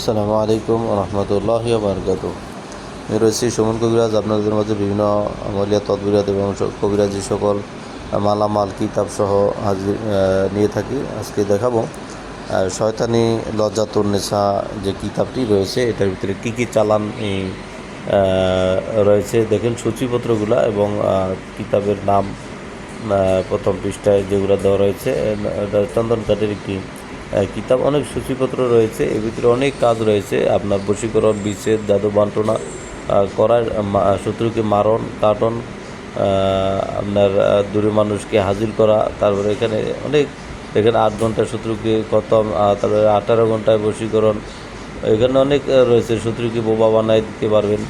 আসসালামু আলাইকুম রহমতুল্লাহ বারকাত রয়েছি সুমন কবিরাজ, আপনাদের মাঝে বিভিন্ন আমলিয়া, তদবিরাত এবং কবিরাজ কবিরাজি সকল মালামাল, কিতাব সহ হাজির নিয়ে থাকি। আজকে দেখাবো শয়তানি লজ্জাতুন্নেসা যে কিতাবটি রয়েছে, এটার ভিতরে কী কী চালান রয়েছে। দেখেন সূচিপত্রগুলো এবং কিতাবের নাম প্রথম পৃষ্ঠায় যেগুলো দেওয়া রয়েছে চন্দন কাঠের একটি কিতাব অনেক সূচিপত্র রয়েছে। এর ভিতরে অনেক কাজ রয়েছে। আপনার বশীকরণ, বিচ্ছেদ জাদু বান্টনা করার শত্রুকে মারণ, কাটন আপনার দূরে মানুষকে হাজির করা, তারপরে এখানে অনেক এখানে আট ঘণ্টা শত্রুকে কত তারপরে আঠারো ঘন্টায় বশীকরণ, এখানে অনেক রয়েছে। শত্রুকে বোবা বানায় দিতে পারবেন।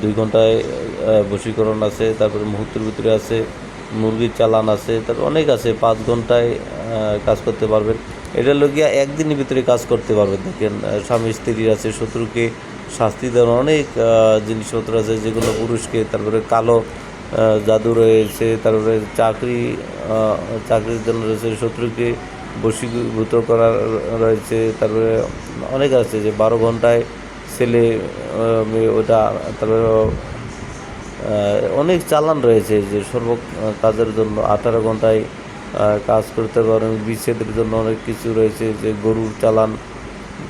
দুই ঘন্টায় বশীকরণ আছে, তারপরে মুহূর্তের ভিতরে আছে, মুরগির চালান আছে, তারপর অনেক আছে। পাঁচ ঘন্টায় কাজ করতে পারবেন। এটা লোকিয়া একদিনের ভিতরে কাজ করতে পারবেন দেখেন স্বামী স্ত্রীর আছে, শত্রুকে শাস্তি দেওয়ার অনেক জিনিসপত্র আছে, যেগুলো পুরুষকে, তারপরে কালো জাদু রয়েছে, তারপরে চাকরি চাকরির জন্য রয়েছে, শত্রুকে বশীভূত করা রয়েছে, তারপরে অনেক আছে, যে বারো ঘন্টায় ছেলে ওটা, তারপরে অনেক চালান রয়েছে, যে সর্ব কাজের জন্য আঠারো ঘন্টায় কাজ করতে পারেন বিচ্ছেদের জন্য অনেক কিছু রয়েছে, যে গরুর চালান,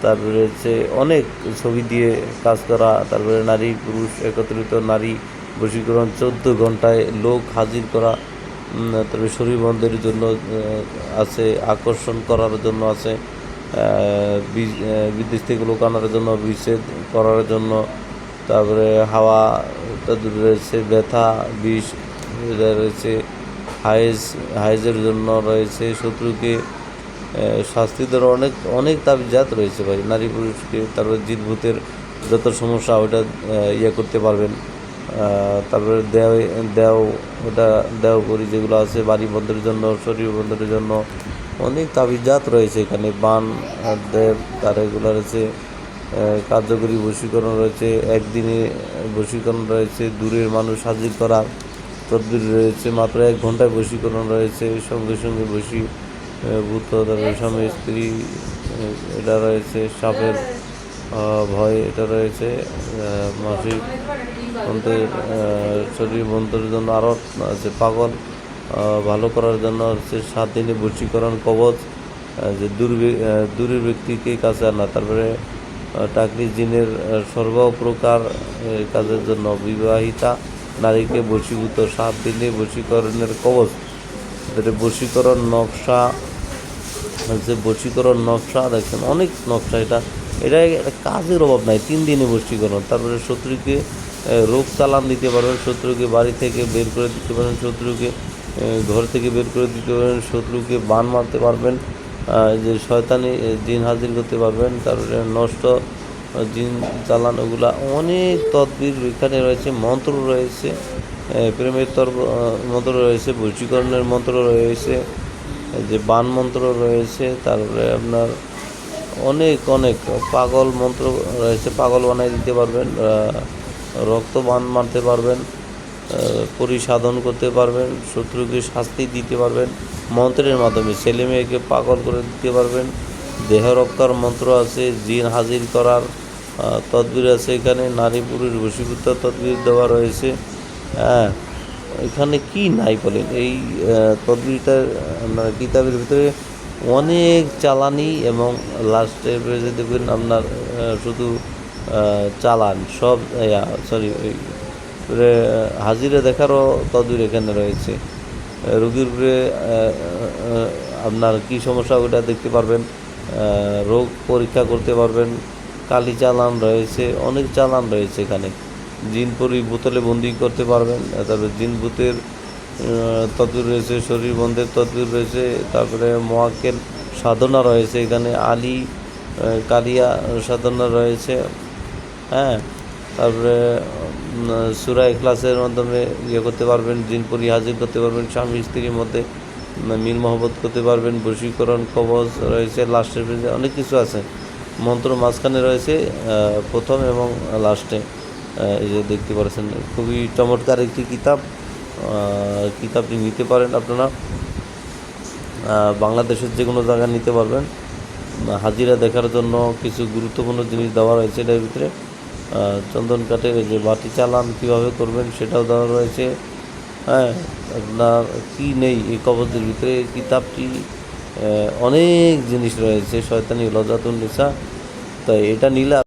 তারপরে রয়েছে অনেক ছবি দিয়ে কাজ করা। তারপরে নারী, পুরুষ, একত্রিত নারী, বশীকরণ, চোদ্দ ঘন্টায় লোক হাজির করা। তারপরে শরীর বন্ধের জন্য আছে, আকর্ষণ করার জন্য আছে। বিদেশ থেকে লোক আনার জন্য বিচ্ছেদ করার জন্য। তারপরে হাওয়া, তারপরে রয়েছে ব্যথা, বিষ, রয়েছে হাইজ হাইজের জন্য রয়েছে শত্রুকে শাস্তি দেওয়ার অনেক অনেক তাবিজাত রয়েছে ভাই। নারী পুরুষকে তারপরে জিতভূতের যত সমস্যা, ওটা ইয়ে করতে পারবেন। তারপরে দেও দেও, ওটা দেও করি যেগুলো আছে, বাড়ি বন্ধের জন্য, শরীর বন্ধের জন্য অনেক তাবিজাত রয়েছে এখানে। বান, দেব, তার এগুলো রয়েছে কার্যকরী বশীকরণ রয়েছে, একদিনে বশীকরণ রয়েছে, দূরের মানুষ হাজির করা। তদবির রয়েছে, মাত্র এক ঘন্টায় বশীকরণ রয়েছে, সঙ্গে সঙ্গে বসি ভূত স্বামী, স্ত্রী এটা রয়েছে, সাপের ভয়, এটা রয়েছে মাসিক মন্ত্রের শরীর মন্ত্রের জন্য আরও আছে, পাগল ভালো করার জন্য হচ্ছে সাত দিনে বশীকরণ কবচ যে দূর দূরের ব্যক্তিকে কাছে আনা, তারপরে টাকলি জিনের সর্বপ্রকার কাজের জন্য বিবাহিতা নারীকে বশীভূত সাত দিনে বশীকরণের কবচ। বশীকরণ নকশা, যে বশীকরণ নকশা দেখছেন অনেক নকশা এটা। এটা একটা কাজের অভাব নাই, তিন দিনে বশীকরণ। তারপরে শত্রুকে রোগ চালান দিতে পারবেন শত্রুকে বাড়ি থেকে বের করে দিতে পারেন, শত্রুকে ঘর থেকে বের করে দিতে পারবেন শত্রুকে বান মারতে পারবেন যে শয়তানি জিন হাজির করতে পারবেন, তারপরে নষ্ট জিন চালান ওগুলা অনেক তদবির এখানে রয়েছে, মন্ত্র রয়েছে প্রেমের তর মন্ত্র রয়েছে বশীকরণের মন্ত্র রয়েছে যে বান মন্ত্র রয়েছে, তারপরে আপনার অনেক অনেক পাগল মন্ত্র রয়েছে, পাগল বানাই দিতে পারবেন রক্ত বান মারতে পারবেন পরিসাধন করতে পারবেন, শত্রুকে শাস্তি দিতে পারবেন, মন্ত্রের মাধ্যমে ছেলে মেয়েকে পাগল করে দিতে পারবেন দেহ রক্ষার মন্ত্র আছে, জিন হাজির করার তদবির আছে এখানে, নারী পুরুষ বশীভূত তদবির দেওয়া রয়েছে। হ্যাঁ এখানে কি নাই বলেন? এই তদবিরটা আপনার কিতাবের ভিতরে অনেক চালানি এবং লাস্টে পেজে দেখবেন আপনার শুধু চালান, সব সরি হাজিরা দেখারও তদবির এখানে রয়েছে। রুগীর উপরে আপনার কি সমস্যা ওটা দেখতে পারবেন। রোগ পরীক্ষা করতে পারবেন। কালি চালান রয়েছে, অনেক চালান রয়েছে এখানে। জিন পরি বোতলে বন্দি করতে পারবেন, তারপরে জিন ভূতের তদবির রয়েছে, শরীর বন্ধের তদবির রয়েছে, তারপরে মোয়াক্কেল সাধনা রয়েছে এখানে, আলী কালিয়া সাধনা রয়েছে হ্যাঁ। তারপরে সুরা ক্লাসের মাধ্যমে ইয়ে করতে পারবেন, জিন পরি হাজির করতে পারবেন, স্বামী স্ত্রীর মধ্যে। মিল মহব্বত করতে পারবেন, বশীকরণ কবচ রয়েছে লাস্টের পেজে অনেক কিছু আছে। মন্ত্র মাঝখানে রয়েছে প্রথম এবং লাস্টে এই যে দেখতে পাচ্ছেন, খুবই চমৎকার একটি কিতাব কিতাবটি নিতে পারেন আপনারা। বাংলাদেশের যে কোনো জায়গায় নিতে পারবেন। হাজিরা দেখার জন্য কিছু গুরুত্বপূর্ণ জিনিস দেওয়া রয়েছে এটার ভিতরে। চন্দন কাঠের যে বাটি চালান কীভাবে করবেন সেটাও দেওয়া রয়েছে। হ্যাঁ আপনার কী নেই এই কবজের ভিতরে? এই কিতাবটি অনেক জিনিস রয়েছে, শয়তানি লজাতুল নিসা তাই এটা নিলে